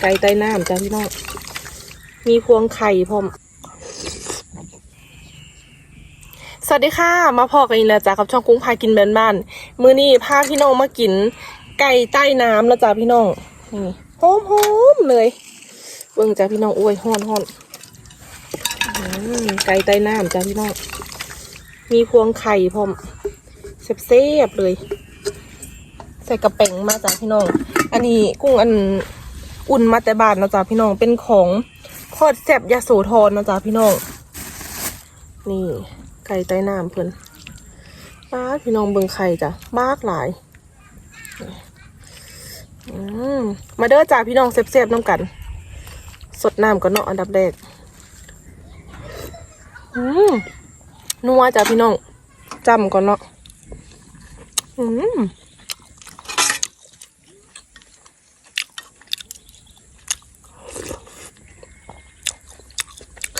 ไก่ใต้น้ำจ้ะพี่น้อง มีพวงไข่พร้อมสวัสดีค่ะ มาพอกันอีกแล้วจ้ะกับช่องกุ้งพากินแบนบ้านมือนี้พาพี่น้องมากิน ไก่ใต้น้ำแล้วจ้ะพี่น้องนี่หอมหอมๆเลยเบิ่งจ้ะพี่น้องอ้วยฮ้อนฮ้อนไก่ใต้น้ำจ้ะพี่น้อง มีพวงไข่พร้อมเซฟๆเลย ใส่กระเป๋งมาจ้ะพี่น้อง อันนี้กุ้งอัน อุ่นมาแต่บ้านนะจ๊ะพี่น้องเป็นของโคตรแซ่บยาโสธรนะจ๊ะพี่น้อง นี่ไก่ใต้น้ำเพิ่อนป้าพี่น้องเบิ่งไข่จ้ะมากหลายอืมมาเด้อจ้าพี่น้องเซฟๆน้ำกัน สดน้ำก่อนเนาะอันดับแรกอืมนัวจ้าพี่น้องจำก่อนเนาะอืม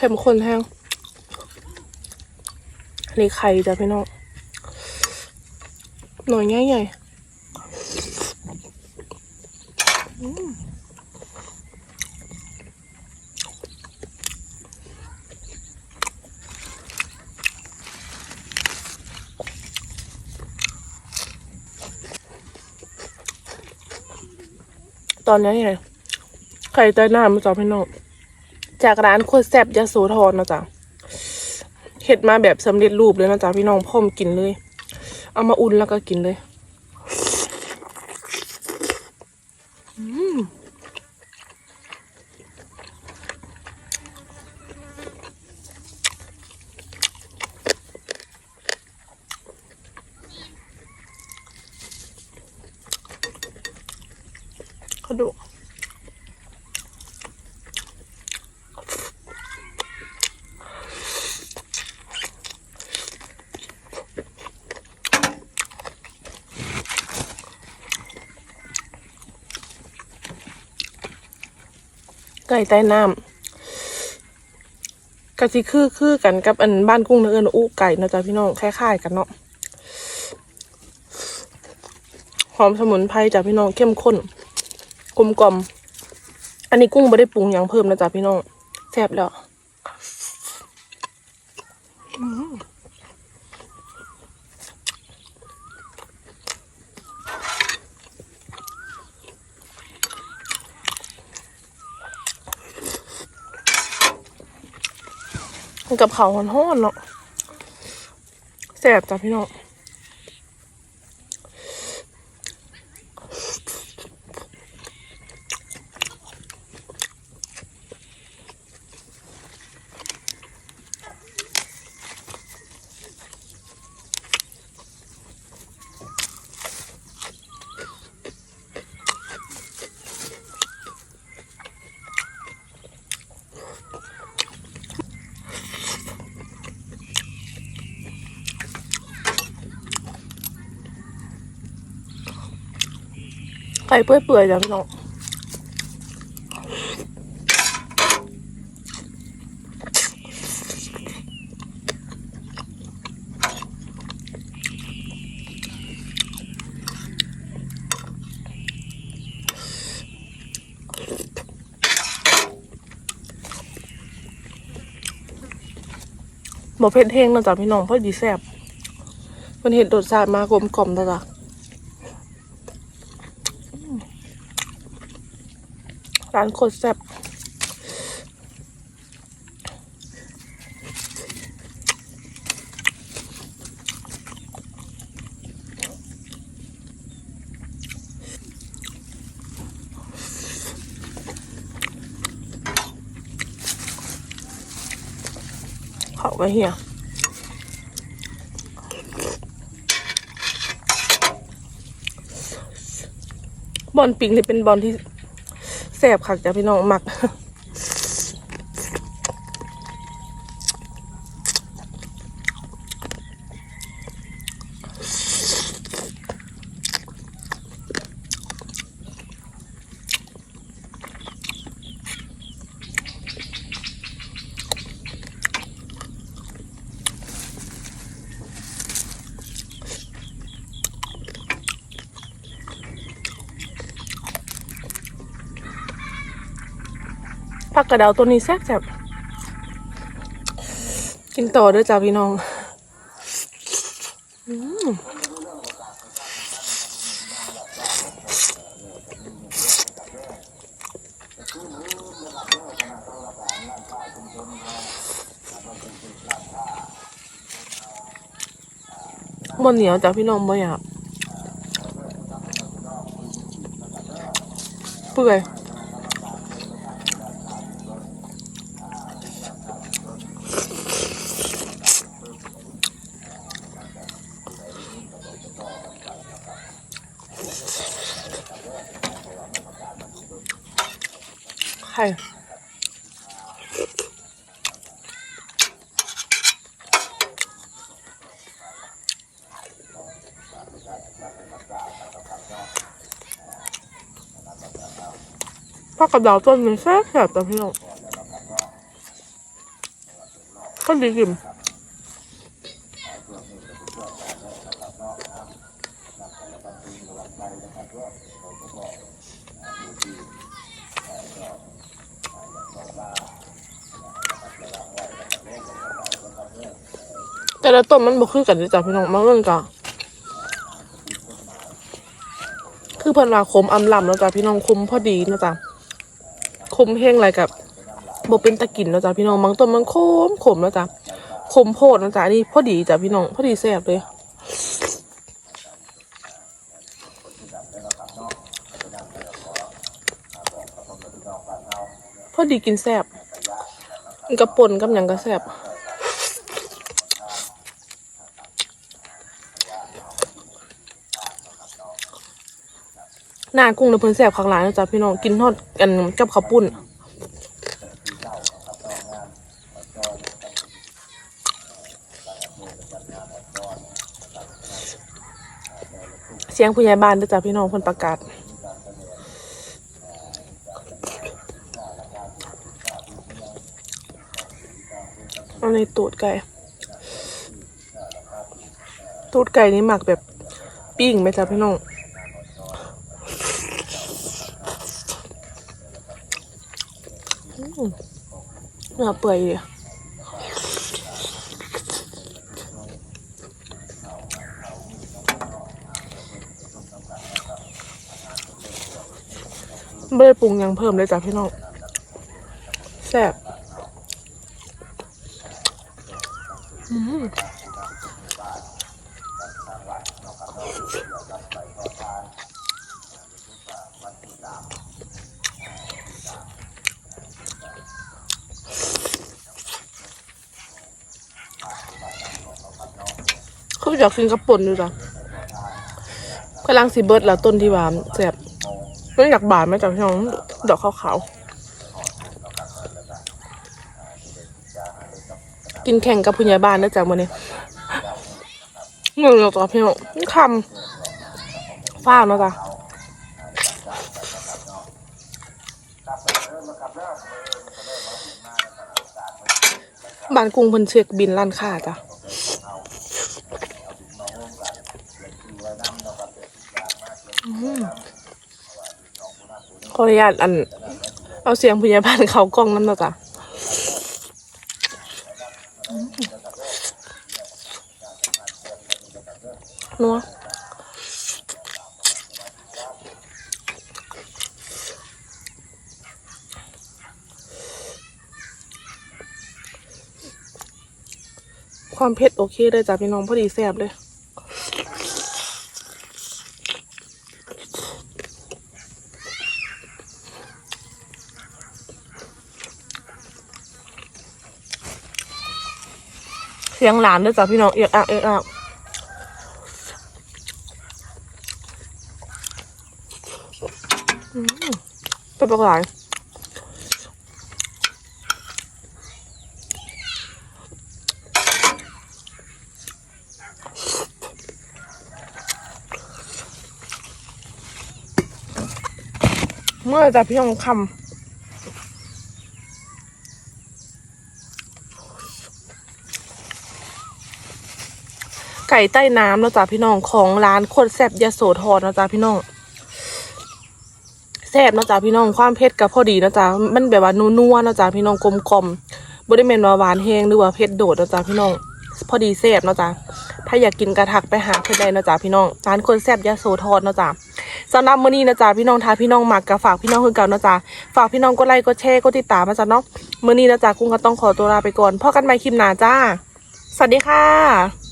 เข้มข้นแห้งนนี้ไข่จ้ะพี่น้อง หน่อยใหญ่ตอนนี้ไงไข่ใต้น้ำมาจ้ะพี่น้อง จากร้านโคตรแซ่บยาโสธรนะจ๊ะเห็ดมาแบบสำเร็จรูปเลยนะจ๊ะพี่น้องพร้อมกินเลย เอามาอุ่นแล้วก็กินเลยอืมเขา ไก่ใต้น้ำกะสิคือคือกันกับอันบ้านกุ้งเนื้อเอินอู้ไก่นะจ๊ะพี่น้องคล้ายๆกันเนาะหอมสมุนไพรจ้ะพี่น้องเข้มข้นกลมกล่อม อันนี้กุ้งไม่ได้ปรุงอย่างเพิ่มนะจ๊ะพี่น้องแซ่บแล้ว กับเขาวห้อนๆเนาะแสบจ้ะพี่น้อง ก่เปื่อยๆจ้ะพี่น้องหมอเพชรเฮงนะจ๊ะพี่น้องเพราะดีแซ่บมันเห็ดรสาติมากลมกล่อมนะจ๊ะ ร้านโคตรแซ่บเขาก็เฮียบอลปิงนี่เป็นบอลที่ ซ่บคักจ้ะพี่น้องมัก ผักกระเดาตัวนี้แซ่บแซ่บกินต่อด้วยจ้าพี่น้องอืมบนเหนียวจ้าพี่น้องบ่อยากเปื่อย ไข่ ผักกระดาต้นมันแซ่บแซ่บแต่พี่น้องก็ดีกิมแต่ละต้นมันบ่คือกันเด้อจ้ะพี่น้องมาเรื่องกันคือเพิ่นว่าคมอำลำแล้วจ้ะพี่น้องคมพอดีนะจ๊ะ คมแห้งอะไรกับโบเป็นตะกินนะจ๊ะพี่น้องบางต้นมันคมขมนะจ๊ะคมโพดนะจ๊ะนี่พอดีจ้ะพี่น้องพอดีแซ่บเลยพอดีกินแซ่บกระป่นกับหยังก็แซ่บ หน้ากุ้งในเพิ่นแซ่บข้างหลายนะจ๊ะพี่น้องกินทอดกันกับข้าวปุ้นเสียงผู้ใหญ่บ้านด้วยจ้ะพี่น้องเพิ่นประกาศ เอาในตูดไก่ ตูดไก่นี่หมักแบบปิ้งไหมจ๊ะพี่น้องอืม เนื้อเปื่อยเลยไม่ได้ปรุงยังเพิ่มเลยจ้ะพี่น้องแซ่บเอยากกินกระป่นอยู่จ้ะกำลังสีเบิร์ดแล้วต้นที่หวานแซ่บไม่อยากบานไหมจ้ะพี่น้องดอกขาวๆกินแข่งกับผู้ใหญ่บ้านนะจ๊ะวันนี้เงินเราต่อพี่น้องคำฟ้าวเนาะจ้ะบ้านกรุงเพิ่นเช็คบินร้านค้าจ้ะ ขออนุญาตอัน เอาเสียงพยาบาลเขากล้องนั่นนะจ๊ะนัวความเผ็ดโอเคเลยจ้ะพี่น้องพอดีแซ่บเลย สียงหลานด้วยจ้ะพี่น้องเอียกอักเอียกอักอืมเป็นปลาไหลเมื่อจะพี่น้องคำ ก่ใต้น้ำนะจ๊ะพี่น้องของร้านโคตรแซบยาโสธรนะจ๊ะพี่น้องแซบเนาะจ้ะพี่น้องความเผ็ดก็พอดีเนาะจ้ะมันแบบว่านัวๆเนาะจ้ะพี่น้องกลมกลมบ่ได้แม่นว่าหวานแฮงหรือว่าเผ็ดโดดเนาะจ้ะพี่น้องพอดีแซบเนาะจ้ะถ้าอยากกินกระทักไปหาเพิ่นได้เนาะจ้ะพี่น้องร้านคนแซบยะโสธรเนาะจ้ะสำหรับมื้อนี้นะจ๊ะพี่น้องถ้าพี่น้องมักก็ฝากพี่น้องคือเก่าเนาะจ้ะฝากพี่น้องกดไลค์กดแชร์กดติดตามมาจ้ะเนาะมื้อนี้นะจ๊ะกุ้งก็ต้องขอตัวลาไปก่อนพบกันใหม่คลิปหน้าจ้าสวัสดีค่ะ